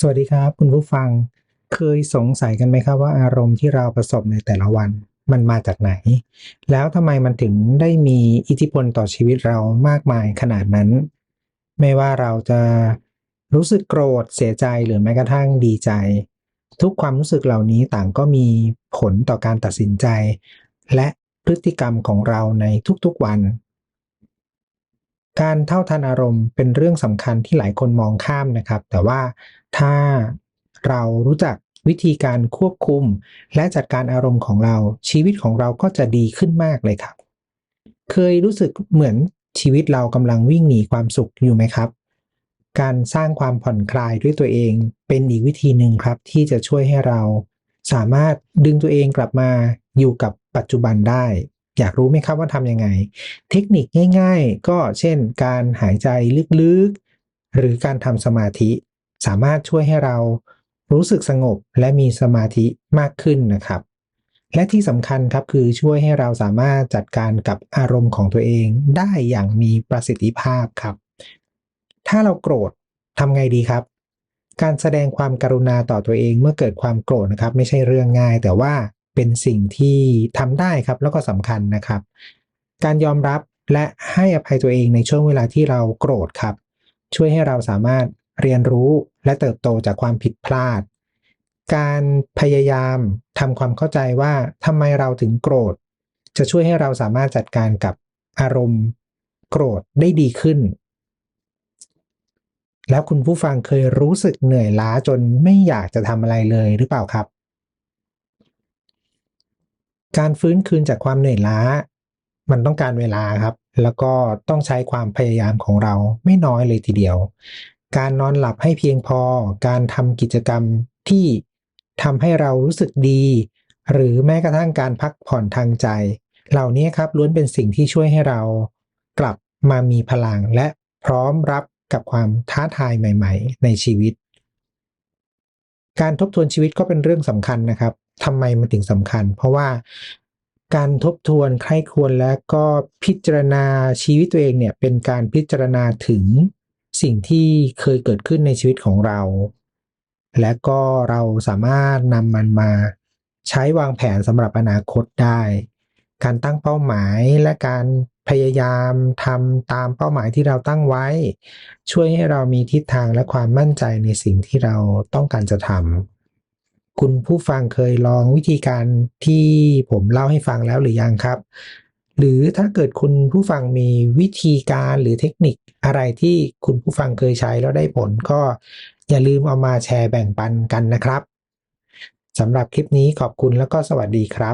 สวัสดีครับ คุณผู้ฟังเคยสงสัยกันไหมครับว่าอารมณ์ที่เราประสบในแต่ละวันมันมาจากไหน แล้วทำไมมันถึงได้มีอิทธิพลต่อชีวิตเรามากมายขนาดนั้น ไม่ว่าเราจะรู้สึกโกรธเสียใจหรือแม้กระทั่งดีใจ ทุกความรู้สึกเหล่านี้ต่างก็มีผลต่อการตัดสินใจ และพฤติกรรมของเราในทุกๆวัน การเท่าทันอารมณ์เป็นเรื่องสำคัญที่หลายคนมองข้ามนะครับ แต่ว่าถ้าเรารู้จักวิธีการควบคุม และจัดการอารมณ์ของเราชีวิตของเราก็จะดีขึ้นมากเลยครับ เคยรู้สึกเหมือนชีวิตเรากำลังวิ่งหนีความสุขอยู่ไหมครับ การสร้างความผ่อนคลายด้วยตัวเองเป็นอีกวิธีหนึ่งครับ ที่จะช่วยให้เรา สามารถดึงตัวเองกลับมาอยู่กับปัจจุบันได้ อยากรู้ไหมครับว่าทำยังไง เทคนิคง่าย ๆ ก็เช่น การหายใจลึกๆ หรือการทำสมาธิ สามารถช่วยให้เรารู้สึกสงบและมีสมาธิมากขึ้นนะครับ และที่สำคัญครับคือช่วยให้เราสามารถจัดการกับอารมณ์ของตัวเองได้อย่างมีประสิทธิภาพครับ ถ้าเราโกรธทำไงดีครับ การแสดงความกรุณาต่อตัวเองเมื่อเกิดความโกรธนะครับ ไม่ใช่เรื่องง่าย แต่ว่า เป็นสิ่งที่ทำได้ครับแล้วก็สำคัญนะครับ การยอมรับและให้อภัยตัวเองในช่วงเวลาที่เราโกรธครับ ช่วยให้เราสามารถเรียนรู้และเติบโตจากความผิดพลาด การพยายามทำความเข้าใจว่าทำไมเราถึงโกรธ จะช่วยให้เราสามารถจัดการกับอารมณ์ โกรธได้ดีขึ้น แล้วคุณผู้ฟังเคยรู้สึกเหนื่อยล้าจนไม่อยากจะทำอะไรเลยหรือเปล่าครับ การฟื้นคืนจากความเหนื่อยล้า มันต้องการเวลาครับ แล้วก็ต้องใช้ความพยายามของเราไม่น้อยเลยทีเดียว การนอนหลับให้เพียงพอ การทำกิจกรรมที่ทำให้เรารู้สึกดี หรือแม้กระทั่งการพักผ่อนทางใจ เหล่านี้ครับล้วนเป็นสิ่งที่ช่วยให้เรากลับมามีพลังและพร้อมรับกับความท้าทายใหม่ ๆ ในชีวิต การทบทวนชีวิตก็เป็นเรื่องสำคัญนะครับทำไมมันถึงสำคัญ เพราะว่าการทบทวนใคร่ควรและก็พิจารณาชีวิตตัวเองเนี่ยเป็นการพิจารณาถึงสิ่งที่เคยเกิดขึ้นในชีวิตของเรา และก็เราสามารถนำมันมาใช้วางแผนสำหรับอนาคตได้ การตั้งเป้าหมายและการ พยายามทำตามเป้าหมายที่เราตั้งไว้ ช่วยให้เรามีทิศทางและความมั่นใจในสิ่งที่เราต้องการจะทำคุณผู้ฟังเคยลองวิธีการที่ผมเล่าให้ฟังแล้วหรือยังครับ หรือถ้าเกิดคุณผู้ฟังมีวิธีการหรือเทคนิคอะไรที่คุณผู้ฟังเคยใช้แล้วได้ผลก็อย่าลืมเอามาแชร์แบ่งปันกันนะครับสำหรับคลิปนี้ขอบคุณแล้วก็สวัสดีครับ